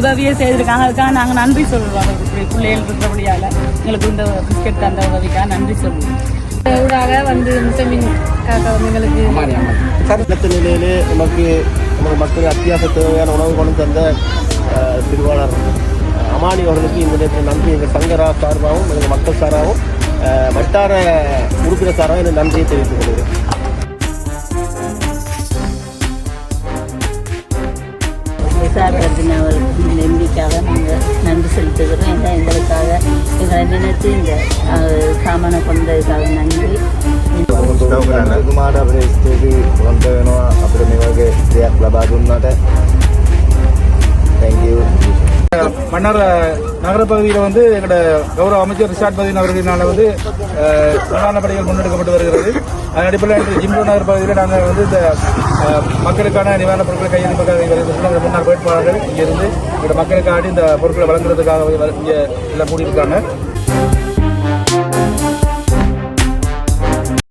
உதவியை செய்திருக்காங்க அதுக்காக நாங்கள் நன்றி சொல்லுவோம் அவருக்கு பிள்ளைகள் இருக்கிறபடியால் எங்களுக்கு இந்த பிஸ்கெட் தந்த உதவிக்காக நன்றி சொல்லுவோம் ஊடாக வந்து முத்தமின் காக்கா வந்து எங்களுக்கு நிலையிலே நமக்கு நமது மக்கள் அத்தியாவசிய தேவையான உணவு கொண்டு தந்த திருவாளர் அமானி அவர்களுக்கு இந்த நேரத்தில் நன்றி. எங்கள் சங்கரா சார்பாகவும் எங்கள் மக்கள் சாராகவும் வட்டார உறுப்பினர் சாராகவும் எனக்கு நன்றியை தெரிவித்துக் கொள்கிறேன். விசாரணத்தின் அவருக்கு இந்த எம்பிக்காக நாங்கள் நன்றி செலுத்துகிறோம் ஏன்னா எங்களுக்காக எங்களை நினைத்து இந்த அஹ், சாமானை கொண்டதுக்காக நன்றி ඔබතුමාට අපේ ස්තුතියි වන්ත වෙනවා අපිට මේ වගේ දෙයක් ලබා දුන්නට thank you மன்னார் நகர பகுதியில் வந்து எங்களோட கௌரவ அமைச்சர் ரிஷாட் பதின் அவர்களினால வந்து அஹ், பிரதான பணிகள் முன்னெடுக்கப்பட்டு வருகிறது அதன் அடிப்படையில் இந்த ஜிம்ரோ நகர் பகுதியில் நாங்கள் வந்து இந்த மக்களுக்கான நிவாரணப் பொருட்களை கையளிப்பதற்காக வருகிறது முன்னாள் வேட்பாளர்கள் இங்கிருந்து எங்களோட மக்களுக்காக இந்த பொருட்களை வழங்குறதுக்காக இங்கே எல்லாம் கூடியிருக்காங்க.